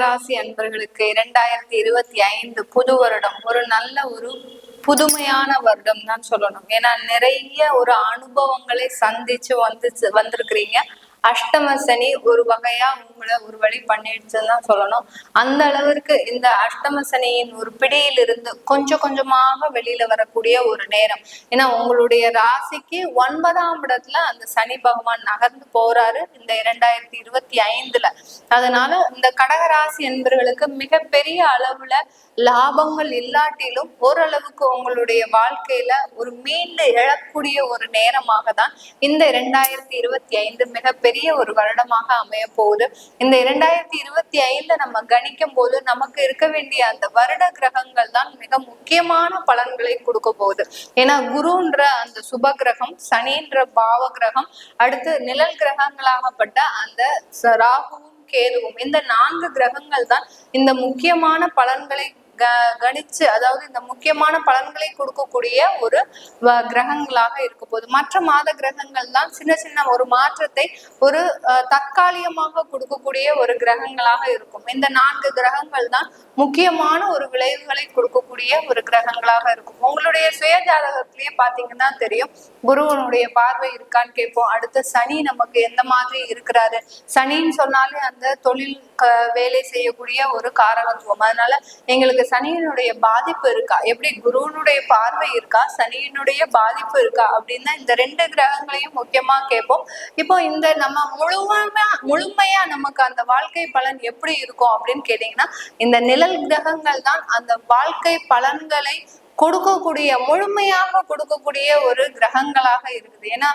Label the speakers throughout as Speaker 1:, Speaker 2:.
Speaker 1: கடகராசி அன்பர்களுக்கு இரண்டாயிரத்தி இருபத்தி ஐந்து புது வருடம் ஒரு நல்ல ஒரு புதுமையான வருடம் தான் சொல்லணும். ஏன்னா நிறைய ஒரு அனுபவங்களை சந்திச்சு வந்து வந்திருக்கிறீங்க. அஷ்டம சனி ஒரு வகையா கூட ஒரு வழி பண்ணிடுச்சுன்னு தான் சொல்லணும். அந்த அளவிற்கு இந்த அஷ்டம சனியின் ஒரு பிடியிலிருந்து கொஞ்சம் கொஞ்சமாக வெளியில வரக்கூடிய ஒரு நேரம். ஏன்னா உங்களுடைய ராசிக்கு ஒன்பதாம் இடத்துல அந்த சனி பகவான் நகர்ந்து போறாரு இந்த இரண்டாயிரத்தி இருபத்தி ஐந்துல. அதனால இந்த கடக ராசி என்பவர்களுக்கு மிகப்பெரிய அளவுல லாபங்கள் இல்லாட்டிலும் ஓரளவுக்கு உங்களுடைய வாழ்க்கையில ஒரு மீண்டு எழக்கூடிய ஒரு நேரமாக தான் இந்த இரண்டாயிரத்தி இருபத்தி ஐந்து மிகப்பெரிய ஒரு வருடமாக அமைய போகுது இந்த இரண்டாயிரத்தி இருபத்தி ஐந்துல நம்ம கணிக்கும் போது நமக்கு இருக்க வேண்டிய அந்த வருட கிரகங்கள் தான் மிக முக்கியமான பலன்களை கொடுக்க போகுது. ஏன்னா குருன்ற அந்த சுப கிரகம் சனின்ற பாவ கிரகம் அடுத்து நிழல் கிரகங்களாகப்பட்ட அந்த ச- ராகுவும் கேதுவும் இந்த நான்கு கிரகங்கள் தான் இந்த முக்கியமான பலன்களை க- கணிச்சு அதாவது இந்த முக்கியமான பலன்களை கொடுக்கக்கூடிய ஒரு கிரகங்களாக இருக்க போகுது. மற்ற மாத கிரகங்கள் தான் சின்ன சின்ன ஒரு மாற்றத்தை ஒரு தற்காலிகமாக கொடுக்கக்கூடிய ஒரு கிரகங்களாக இருக்கும். இந்த நான்கு கிரகங்கள் தான் முக்கியமான ஒரு விளைவுகளை கொடுக்கக்கூடிய ஒரு கிரகங்களாக இருக்கும். உங்களுடைய சுய ஜாதகத்திலேயே பாத்தீங்கன்னா தெரியும் குருவனுடைய பார்வை இருக்கான்னு கேட்போம். அடுத்து சனி நமக்கு எந்த மாதிரி இருக்கிறாரு? சனின்னு சொன்னாலே அந்த தொழில் க- வேலை செய்யக்கூடிய ஒரு காரகத்துவம் அதனால எங்களுக்கு சனியினுடைய பாதிப்பு இருக்கா? எப்படி குருவனுடைய பார்வை இருக்கா? சனியினுடைய பாதிப்பு இருக்கா? அப்படின்னா இந்த ரெண்டு கிரகங்களையும் முக்கியமா கேட்போம். இப்போ இந்த நம்ம முழுமையா முழுமையா நமக்கு அந்த வாழ்க்கை பலன் எப்படி இருக்கும் அப்படின்னு கேட்டீங்கன்னா இந்த நிழல் கிரகங்கள் தான் அந்த வாழ்க்கை பலன்களை கொடுக்கக்கூடிய முழுமையாக கொடுக்கக்கூடிய ஒரு கிரகங்களாக இருக்குது. ஏன்னா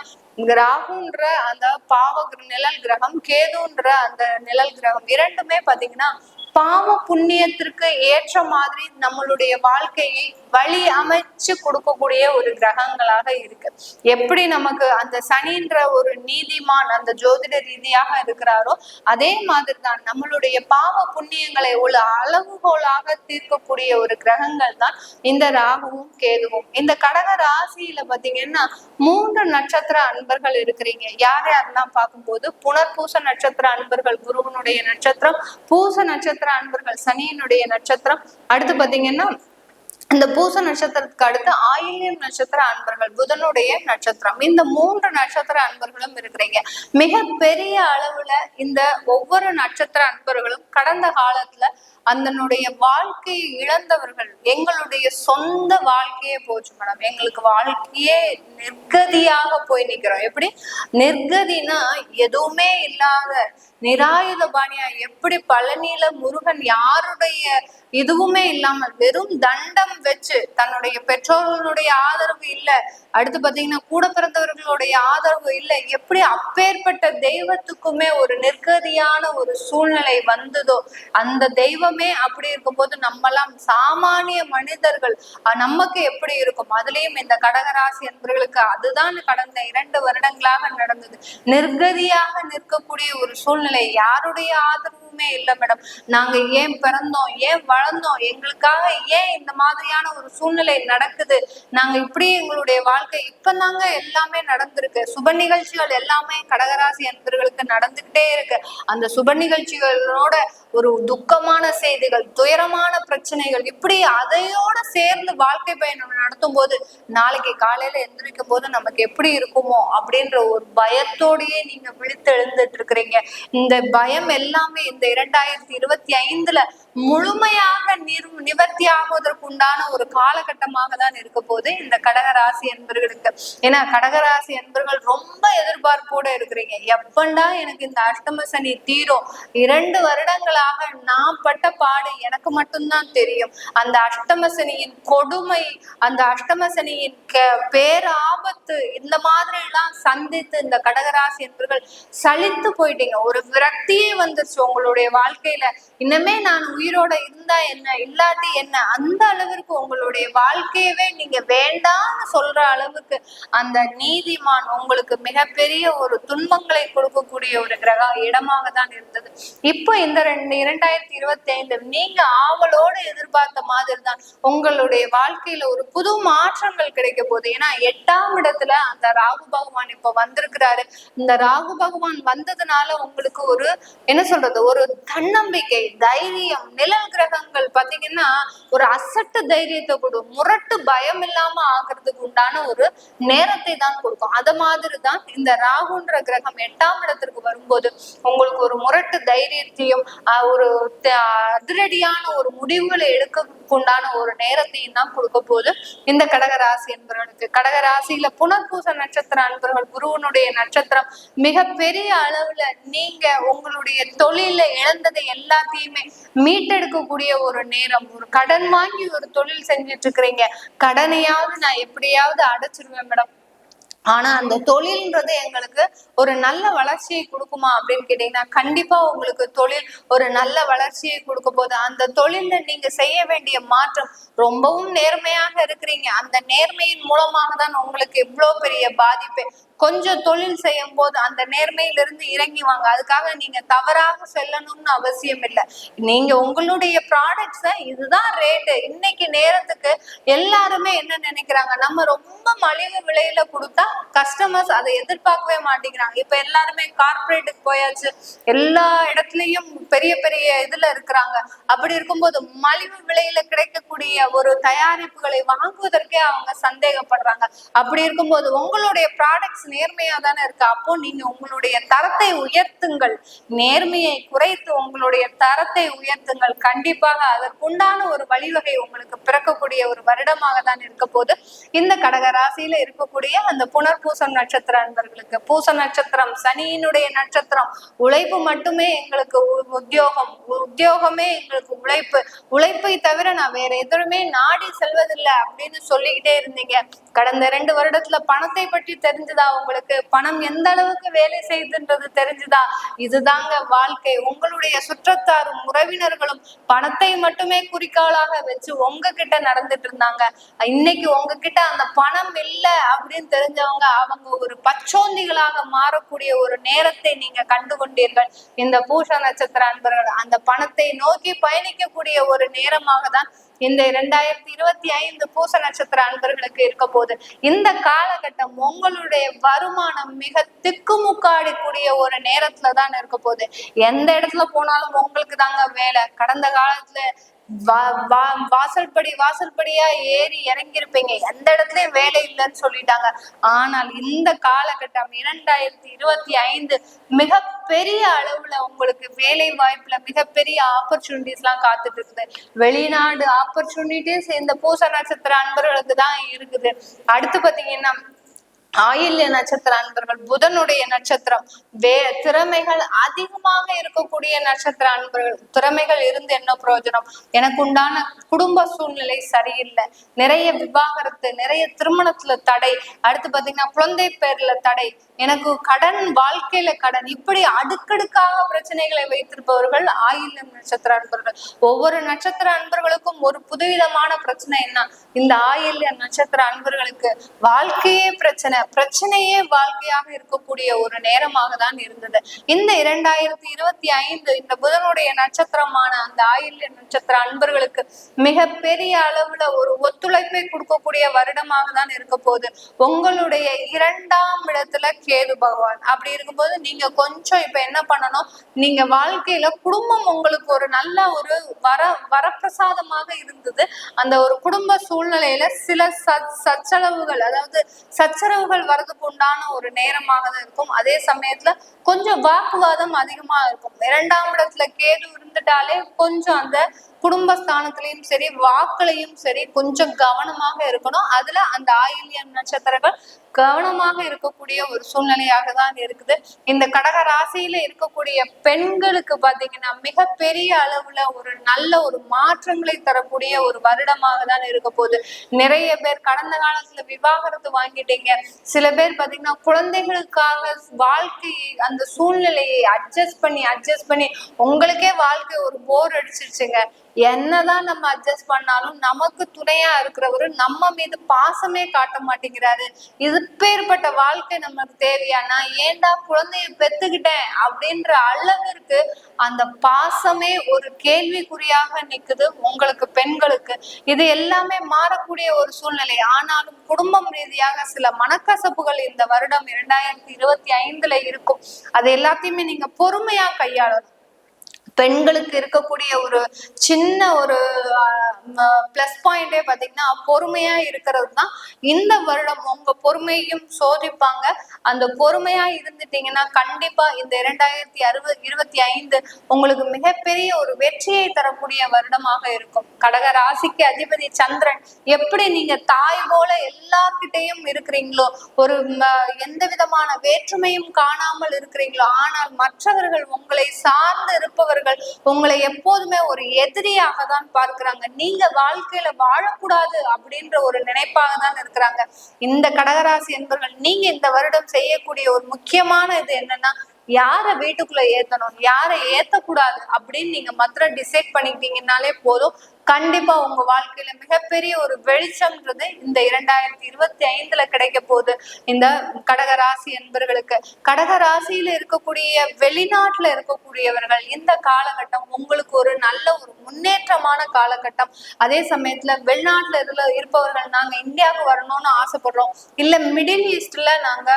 Speaker 1: ராகுன்ற அந்த பாவ நிழல் கிரகம் கேதுன்ற அந்த நிழல் கிரகம் இரண்டுமே பாத்தீங்கன்னா பாவ புண்ணியத்திற்கு ஏற்ற மாதிரி நம்மளுடைய வாழ்க்கையை வழி அமைச்சு கொடுக்கக்கூடிய ஒரு கிரகங்களாக இருக்கு. எப்படி நமக்கு அந்த சனின்ற ஒரு நீதிமான் அந்த ஜோதிட ரீதியாக இருக்கிறாரோ அதே மாதிரி தான் நம்மளுடைய பாவ புண்ணியங்களை உள்ள அளவுகோலாக தீர்க்கக்கூடிய ஒரு கிரகங்கள் தான் இந்த ராகுவும் கேதுவும். இந்த கடக ராசியில பாத்தீங்கன்னா மூன்று நட்சத்திர அன்பர்கள் இருக்கிறீங்க. யார் யாரெல்லாம் பார்க்கும்போது புனர்பூச நட்சத்திர அன்பர்கள் குருவனுடைய நட்சத்திரம் பூச நட்சத்திர அன்பர்கள் சனியினுடைய நட்சத்திரம். அடுத்து பாத்தீங்கன்னா இந்த பூச நட்சத்திரத்துக்கு அடுத்து ஆயில்யம் நட்சத்திர அன்பர்கள் புதனுடைய நட்சத்திரம். இந்த மூன்று நட்சத்திர அன்பர்களும் இருக்கிறீங்க. மிக பெரிய அளவுல இந்த ஒவ்வொரு நட்சத்திர அன்பர்களும் கடந்த காலத்துல அதனுடைய வாழ்க்கையை இழந்தவர்கள் எங்களுடைய சொந்த வாழ்க்கையே போச்சு மேடம். எங்களுக்கு வாழ்க்கையே நிர்கதியாக போய் நிக்கிறோம். எப்படி? நிர்கதினா எதுவுமே இல்லாத நிராயுத பாணியா எப்படி பழனியில முருகன் யாருடைய இதுவுமே இல்லாமல் வெறும் தண்டம் வச்சு தன்னுடைய பெற்றோர்களுடைய ஆதரவு இல்ல அடுத்து பாத்தீங்கன்னா கூட பிறந்தவர்களுடைய ஆதரவு இல்ல எப்படி அப்பேற்பட்ட தெய்வத்துக்குமே ஒரு நிர்கதியான ஒரு சூழ்நிலை வந்ததோ அந்த தெய்வம் அப்படி இருக்கும்போது நம்மலாம் சாமானிய மனிதர்கள் நமக்கு எப்படி இருக்கும்? அதுலயும் இந்த கடகராசி என்பவர்களுக்கு அதுதான் கடந்த இரண்டு வருடங்களாக நடந்தது. நிர்கதியாக நிற்கக்கூடிய ஒரு சூழ்நிலை யாருடைய ஆதரவுமே இல்லை மேடம். நாங்க ஏன் பிறந்தோம்? ஏன் வளர்ந்தோம்? எங்களுக்காக ஏன் இந்த மாதிரியான ஒரு சூழ்நிலை நடக்குது? நாங்க இப்படி எங்களுடைய வாழ்க்கை இப்பதாங்க எல்லாமே நடந்திருக்கு. சுப நிகழ்ச்சிகள் எல்லாமே கடகராசி என்பவர்களுக்கு நடந்துகிட்டே இருக்கு. அந்த சுப நிகழ்ச்சிகளோட ஒரு துக்கமான செய்திகள் துயரமான பிரச்சனைகள் இப்படி அதையோட சேர்ந்து வாழ்க்கை பயணம் நடத்தும் போது நாளைக்கு காலையில எந்திரிக்கும் போது நமக்கு எப்படி இருக்குமோ அப்படின்ற ஒரு பயத்தோடயே நீங்க விழித்து எழுந்துட்டு இருக்கிறீங்க. இந்த பயம் எல்லாமே இந்த இரண்டாயிரத்தி இருபத்தி ஐந்துல முழுமையாக நிர் நிவர்த்தி ஆகுவதற்குண்டான ஒரு காலகட்டமாக தான் இருக்க போது இந்த கடகராசி என்பர்களுக்கு. ஏன்னா கடகராசி என்பர்கள் ரொம்ப எதிர்பார்ப்போட இருக்கிறீங்க. எப்பண்டா எனக்கு இந்த அஷ்டம சனி தீரும்? இரண்டு வருடங்களாக நான் பட்ட பாடு எனக்கு மட்டும்தான் தெரியும். அந்த அஷ்டமசனியின் கொடுமை அந்த அஷ்டமசனியின் பேராபத்து இந்த மாதிரி எல்லாம் சந்தித்து இந்த கடகராசி என்பர்கள் சலித்து போயிட்டீங்க. ஒரு விரக்தியே வந்துருச்சு உங்களுடைய வாழ்க்கையில. இன்னமே நான் உயிரோட இருந்தா என்ன இல்லாட்டி என்ன? அந்த அளவிற்கு உங்களுடைய வாழ்க்கையவே நீங்க வேண்டாம்னு சொல்ற அளவுக்கு அந்த நீதிமான் உங்களுக்கு மிகப்பெரிய ஒரு துன்பங்களை கொடுக்கக்கூடிய ஒரு கிரக இடமாக தான் இருந்தது. இப்போ இந்த ரெண்டு இரண்டாயிரத்தி இருபத்தி வேண்டும் நீங்க ஆவலோடு எதிர்பார்த்த மாதிரி தான் உங்களுடைய வாழ்க்கையில ஒரு புது மாற்றங்கள் கிடைக்க போகுது. ஏன்னா எட்டாம் இடத்துல அந்த ராகு பகவான் இப்ப வந்திருக்கிறாரு. இந்த ராகு பகவான் வந்ததுனால உங்களுக்கு ஒரு என்ன சொல்றது ஒரு தன்னம்பிக்கை தைரியம் நிழல் கிரகங்கள் பாத்தீங்கன்னா ஒரு அசட்டு தைரியத்தை கொடுக்கும். முரட்டு பயம் இல்லாம ஆகிறதுக்கு உண்டான ஒரு நேரத்தை தான் கொடுக்கும். அத மாதிரி தான் இந்த ராகுன்ற கிரகம் எட்டாம் இடத்திற்கு வரும்போது உங்களுக்கு ஒரு முரட்டு தைரியத்தையும் ஆஹ் ஒரு அதிரடியான ஒரு முடிவுகளை எடுக்கக்குண்டான ஒரு நேரத்தையும் தான் கொடுக்க போது இந்த கடகராசி என்பவர்களுக்கு. கடகராசியில புனர்பூச நட்சத்திர அன்பர்கள் குருவனுடைய நட்சத்திரம் மிகப்பெரிய அளவுல நீங்க உங்களுடைய தொழில இழந்ததை எல்லாத்தையுமே மீட்டெடுக்கக்கூடிய ஒரு நேரம். ஒரு கடன் வாங்கி ஒரு தொழில் செஞ்சுட்டு இருக்கிறீங்க கடனையாவது நான் எப்படியாவது அடைச்சிருவேன் மேடம். ஆனா அந்த தொழில்ன்றது எங்களுக்கு ஒரு நல்ல வளர்ச்சியை கொடுக்குமா அப்படின்னு கேட்டீங்கன்னா கண்டிப்பா உங்களுக்கு தொழில் ஒரு நல்ல வளர்ச்சியை கொடுக்க போகுது. அந்த தொழில்ல நீங்க செய்ய வேண்டிய மாற்றம் ரொம்பவும் நேர்மையாக இருக்கிறீங்க. அந்த நேர்மையின் மூலமாக தான் உங்களுக்கு இவ்வளவு பெரிய பாதிப்பு கொஞ்சம் தொழில் செய்யும் போது அந்த நேர்மையிலிருந்து இறங்கி வாங்க. அதுக்காக நீங்க தவறாக செல்லணும்னு அவசியம் இல்லை. நீங்க உங்களுடைய ப்ராடக்ட்ஸ இதுதான் ரேட்டு இன்னைக்கு நேரத்துக்கு எல்லாருமே என்ன நினைக்கிறாங்க? நம்ம ரொம்ப மலிவு விலையில கொடுத்தா கஸ்டமர்ஸ் அதை எதிர்பார்க்கவே மாட்டேங்கிறாங்க. இப்ப எல்லாருமே கார்ப்பரேட்டுக்கு போயாச்சு. எல்லா இடத்துலயும் பெரிய பெரிய இதுல இருக்கிறாங்க. அப்படி இருக்கும்போது மலிவு விலையில கிடைக்கக்கூடிய ஒரு தயாரிப்புகளை வாங்குவதற்கே அவங்க சந்தேகப்படுறாங்க. அப்படி இருக்கும்போது உங்களுடைய ப்ராடக்ட்ஸ் மனசு நேர்மையா தானே இருக்கு. அப்போ நீங்க உங்களுடைய தரத்தை உயர்த்துங்கள். நேர்மையை குறைத்து உங்களுடைய தரத்தை உயர்த்துங்கள். கண்டிப்பாக அதற்குண்டான ஒரு வழிவகை உங்களுக்கு பிறக்கக்கூடிய ஒரு வருடமாக தான் இருக்க போது இந்த கடக ராசியில இருக்கக்கூடிய அந்த புனர்பூசம் நட்சத்திர அன்பர்களுக்கு பூச நட்சத்திரம் சனியினுடைய நட்சத்திரம் உழைப்பு மட்டுமே எங்களுக்கு உத்தியோகம் உத்தியோகமே எங்களுக்கு உழைப்பு. உழைப்பை தவிர நான் வேற எதுவுமே நாடி செல்வதில்லை அப்படின்னு சொல்லிக்கிட்டே இருந்தீங்க. கடந்த ரெண்டு வருடத்துல பணத்தை பற்றி தெரிஞ்சதா உங்களுக்கு பணம் எந்த அளவுக்கு வேலை செய்துன்றது தெரிஞ்சுதா? இதுதாங்க வாழ்க்கை. உங்களுடைய சுற்றத்தாரும் உறவினர்களும் பணத்தை மட்டுமே குறிக்கோளாக வச்சு உங்ககிட்ட நடந்துட்டு இருந்தாங்க. இன்னைக்கு உங்ககிட்ட அந்த பணம் இல்லை அப்படின்னு தெரிஞ்சவங்க அவங்க ஒரு பச்சோந்திகளாக மாறக்கூடிய ஒரு நேரத்தை நீங்க கண்டு கொண்டீர்கள் இந்த பூஷ நட்சத்திர அன்பர்கள் அந்த பணத்தை நோக்கி பயணிக்கக்கூடிய ஒரு நேரமாக தான் இந்த இரண்டாயிரத்தி இருபத்தி ஐந்து பூச நட்சத்திர அன்பர்களுக்கு இருக்க போகுது இந்த காலகட்டம் உங்களுடைய வருமானம் மிக திக்குமுக்காடிக்கூடிய ஒரு நேரத்துல தான் இருக்க போகுது. எந்த இடத்துல போனாலும் உங்களுக்கு தாங்க வேலை. கடந்த காலத்துல வாசல்படி வாசல்படியா ஏறி இறங்கி இருப்பீங்க எந்த இடத்துலயும் வேலை இல்லைன்னு சொல்லிட்டாங்க. ஆனால் இந்த காலகட்டம் இரண்டாயிரத்தி இருபத்தி ஐந்து மிக பெரிய அளவுல உங்களுக்கு வேலை வாய்ப்புல மிகப்பெரிய ஆப்பர்ச்சுனிட்டிஸ் எல்லாம் காத்துட்டு இருக்குது. வெளிநாடு ஆப்பர்ச்சுனிட்டிஸ் இந்த பூச நட்சத்திர அன்பர்களுக்கு தான் இருக்குது. அடுத்து பாத்தீங்கன்னா ஆயில்ய நட்சத்திர அன்பர்கள் புதனுடைய நட்சத்திரம். வே திறமைகள் அதிகமாக இருக்கக்கூடிய நட்சத்திர அன்பர்கள். திறமைகள் இருந்து என்ன பிரயோஜனம்? எனக்கு உண்டான குடும்ப சூழ்நிலை சரியில்லை. நிறைய விவாகரத்து நிறைய திருமணத்துல தடை. அடுத்து பாத்தீங்கன்னா குழந்தை பேர்ல தடை. எனக்கு கடன் வாழ்க்கையில கடன். இப்படி அடுக்கடுக்காக பிரச்சனைகளை வைத்திருப்பவர்கள் ஆயில்யம் நட்சத்திர அன்பர்கள். ஒவ்வொரு நட்சத்திர அன்பர்களுக்கும் ஒரு புதுவிதமான பிரச்சனை என்ன? இந்த ஆயில்ய நட்சத்திர அன்பர்களுக்கு வாழ்க்கையே பிரச்சனை. பிரச்சனையே வாழ்க்கையாக இருக்கக்கூடிய ஒரு நேரமாக தான் இருந்தது. இந்த இரண்டாயிரத்தி இருபத்தி ஐந்து இந்த புதனுடைய நட்சத்திரமான அந்த ஆயுள்ய நட்சத்திர அன்பர்களுக்கு மிக பெரிய அளவுல ஒரு ஒத்துழைப்பை கொடுக்கக்கூடிய வருடமாக தான் இருக்க போகுது. உங்களுடைய இரண்டாம் இடத்துல கேது பகவான். அப்படி இருக்கும்போது நீங்க கொஞ்சம் இப்ப என்ன பண்ணணும்? நீங்க வாழ்க்கையில குடும்பம் உங்களுக்கு ஒரு நல்ல ஒரு வர வரப்பிரசாதமாக இருந்தது. அந்த ஒரு குடும்ப சூழ்நிலையில சில சச் சச்சரவுகள் அதாவது சச்சரவுகள் வரதுக்கு உண்டான ஒரு நேரமாக தான் இருக்கும். அதே சமயத்துல கொஞ்சம் வாக்குவாதம் அதிகமா இருக்கும். இரண்டாம் இடத்துல கேது இருந்துட்டாலே கொஞ்சம் அந்த குடும்பஸ்தானத்திலையும் சரி வாக்குலையும் சரி கொஞ்சம் கவனமாக இருக்கணும். அதுல அந்த ஆயில்யம் நட்சத்திரங்கள் கவனமாக இருக்கக்கூடிய ஒரு சூழ்நிலையாக தான் இருக்குது. இந்த கடக ராசியில இருக்கக்கூடிய பெண்களுக்கு பாத்தீங்கன்னா மிகப்பெரிய அளவுல ஒரு நல்ல ஒரு மாற்றங்களை தரக்கூடிய ஒரு வருடமாக தான் இருக்க போகுது. நிறைய பேர் கடந்த காலத்துல விவாகரத்து வாங்கிட்டீங்க. சில பேர் பாத்தீங்கன்னா குழந்தைகளுக்காக வாழ்க்கையை அந்த சூழ்நிலையை அட்ஜஸ்ட் பண்ணி அட்ஜஸ்ட் பண்ணி உங்களுக்கே வாழ்க்கை ஒரு போர் அடிச்சிருச்சுங்க. என்னதான் நம்ம அட்ஜஸ்ட் பண்ணாலும் நமக்கு துணையா இருக்கிறவரு நம்ம மீது பாசமே காட்ட மாட்டேங்கிறாரு. இது பேர்பட்ட வாழ்க்கை நமக்கு தேவையா? நான் ஏன்டா குழந்தைய பெத்துக்கிட்டேன்? அப்படின்ற அளவிற்கு அந்த பாசமே ஒரு கேள்விக்குறியாக நிக்குது உங்களுக்கு பெண்களுக்கு. இது எல்லாமே மாறக்கூடிய ஒரு சூழ்நிலை. ஆனாலும் குடும்பம் ரீதியாக சில மனக்கசப்புகள் இந்த வருடம் இரண்டாயிரத்தி இருபத்தி ஐந்துல இருக்கும். அது எல்லாத்தையுமே நீங்க பொறுமையா கையாளணும். பெண்களுக்கு இருக்கக்கூடிய ஒரு சின்ன ஒரு பிளஸ் பாயிண்டே பார்த்தீங்கன்னா பொறுமையா இருக்கிறது தான் இந்த வருடம் உங்க பொறுமையும் சோதிப்பாங்க. அந்த பொறுமையா இருந்துட்டீங்கன்னா கண்டிப்பா இந்த இரண்டாயிரத்தி அறுபது இருபத்தி ஐந்து உங்களுக்கு மிகப்பெரிய ஒரு வெற்றியை தரக்கூடிய வருடமாக இருக்கும். கடக ராசிக்கு அதிபதி சந்திரன் எப்படி நீங்க தாய் போல எல்லார்கிட்டையும் இருக்கிறீங்களோ ஒரு எந்த விதமான வேற்றுமையும் காணாமல் இருக்கிறீங்களோ ஆனால் மற்றவர்கள் உங்களை சார்ந்து இருப்பவர்கள் உங்களை எப்போதுமே ஒரு எதிரியாக தான் பார்க்கிறாங்க. நீங்க வாழ்க்கையில வாழக்கூடாது அப்படின்ற ஒரு நினைப்பாக தான் இருக்கிறாங்க. இந்த கடகராசி என்பவர்கள் நீங்க இந்த வருடம் செய்யக்கூடிய ஒரு முக்கியமான இது என்னன்னா யார வீட்டுக்குள்ள ஏத்தணும் யாரை ஏத்தக்கூடாது அப்படின்னு நீங்க மாத்திரம் டிசைட் பண்ணிக்கிட்டீங்கன்னாலே போதும். கண்டிப்பா உங்க வாழ்க்கையில மிகப்பெரிய ஒரு வெளிச்சம்ன்றது இந்த இரண்டாயிரத்தி இருபத்தி ஐந்துல கிடைக்க போகுது. இந்த கடக ராசி என்பர்களுக்கு. கடக ராசியில இருக்கக்கூடிய வெளிநாட்டுல இருக்கக்கூடியவர்கள் இந்த காலகட்டம் உங்களுக்கு ஒரு நல்ல ஒரு முன்னேற்றமான காலகட்டம். அதே சமயத்துல வெளிநாட்டுல இருல இருப்பவர்கள் நாங்க இந்தியாவுக்கு வரணும்னு ஆசைப்படுறோம். இல்ல மிடில் ஈஸ்ட்ல நாங்க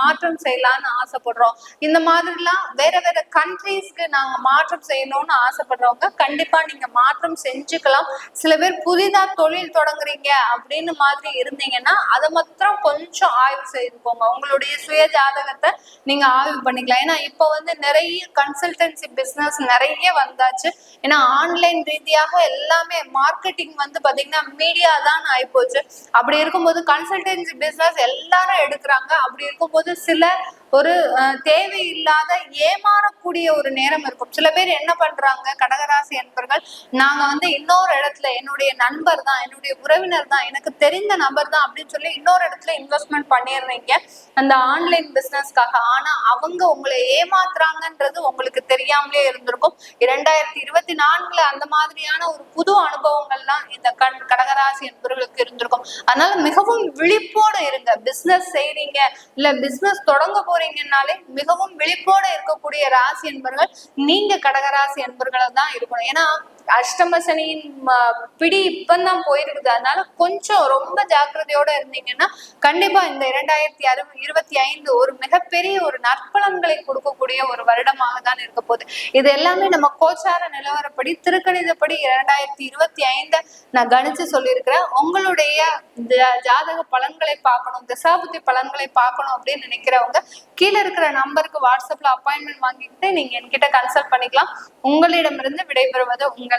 Speaker 1: மாற்றம் செய்யலாம்னு ஆசைப்படுறோம். இந்த மாதிரிலாம் வேற வேற கண்ட்ரீஸ்க்கு நாங்க மாற்றம் செய்யணும்னு ஆசைப்படுறவங்க கண்டிப்பா நீங்க மாற்றம் செஞ்சுக்கலாம். சில பேர் புதிதா தொழில் தொடங்குறீங்க அப்படின்னு மாதிரி இருந்தீங்கன்னா அதை மாத்திரம் கொஞ்சம் ஆய்வு செய்துக்கோங்க. உங்களுடைய சுய ஜாதகத்தை நீங்க ஆய்வு பண்ணிக்கலாம். ஏன்னா இப்போ வந்து நிறைய கன்சல்டன்சி பிசினஸ் நிறைய வந்தாச்சு. ஏன்னா ஆன்லைன் ரீதியாக எல்லாமே மார்க்கெட்டிங் வந்து பாத்தீங்கன்னா மீடியா தான் ஆயிப்போச்சு. அப்படி இருக்கும்போது கன்சல்டன்சி பிசினஸ் எல்லாரும் எடுக்கிறாங்க. அப்படி இருக்கும்போது சில ஒரு தேவையில்லாத ஏமாறக்கூடிய ஒரு நேரம் இருக்கும். சில பேர் என்ன பண்றாங்க? கடகராசி என்பர்கள் நாங்க வந்து இன்னொரு இடத்துல என்னுடைய நண்பர் தான் என்னுடைய உறவினர் தான் எனக்கு தெரிந்த நபர் தான் அப்படின்னு சொல்லி இன்னொரு இடத்துல இன்வெஸ்ட்மெண்ட் பண்ணிடுறீங்க. அந்த ஆன்லைன் பிசினஸ்க்காக ஆனா அவங்க உங்களை ஏமாத்துறாங்கன்றது உங்களுக்கு தெரியாமலே இருந்திருக்கும். இரண்டாயிரத்தி இருபத்தி நான்குல அந்த மாதிரியான ஒரு புது அனுபவங்கள்லாம் இந்த கண் கடகராசி என்பவர்களுக்கு இருந்திருக்கும். அதனால மிகவும் விழிப்போடு இருங்க. பிசினஸ் செய்றீங்க இல்ல பிசினஸ் தொடங்க போறீங்கன்னாலே மிகவும் விழிப்போடு இருக்கக்கூடிய ராசி என்பவர்கள் நீங்க கடகராசி என்பவர்களா தான் இருக்கணும். ஏன்னா அஷ்டம சனியின் ம- பிடி இப்பந்தான் போயிருக்குது. அதனால கொஞ்சம் ரொம்ப ஜாக்கிரதையோட இருந்தீங்கன்னா கண்டிப்பா இந்த இரண்டாயிரத்தி அறு இருபத்தி ஐந்து ஒரு மிகப்பெரிய ஒரு நற்பலன்களை கொடுக்கக்கூடிய ஒரு வருடமாக தான் இருக்க போகுது. இது எல்லாமே நம்ம கோச்சார நிலவரப்படி திருக்கணிதப்படி இரண்டாயிரத்தி இருபத்தி ஐந்த நான் கணிச்சு சொல்லியிருக்கிறேன். உங்களுடைய ஜா- ஜாதக பலன்களை பார்க்கணும் திசாபுத்தி பலன்களை பார்க்கணும் அப்படின்னு நினைக்கிறவங்க கீழே இருக்கிற நம்பருக்கு வாட்ஸ்அப்ல அப்பாயின்மெண்ட் வாங்கிக்கிட்டு நீங்க என்கிட்ட கன்சல்ட் பண்ணிக்கலாம். உங்களிடமிருந்து விடைபெறுவது உங்கள்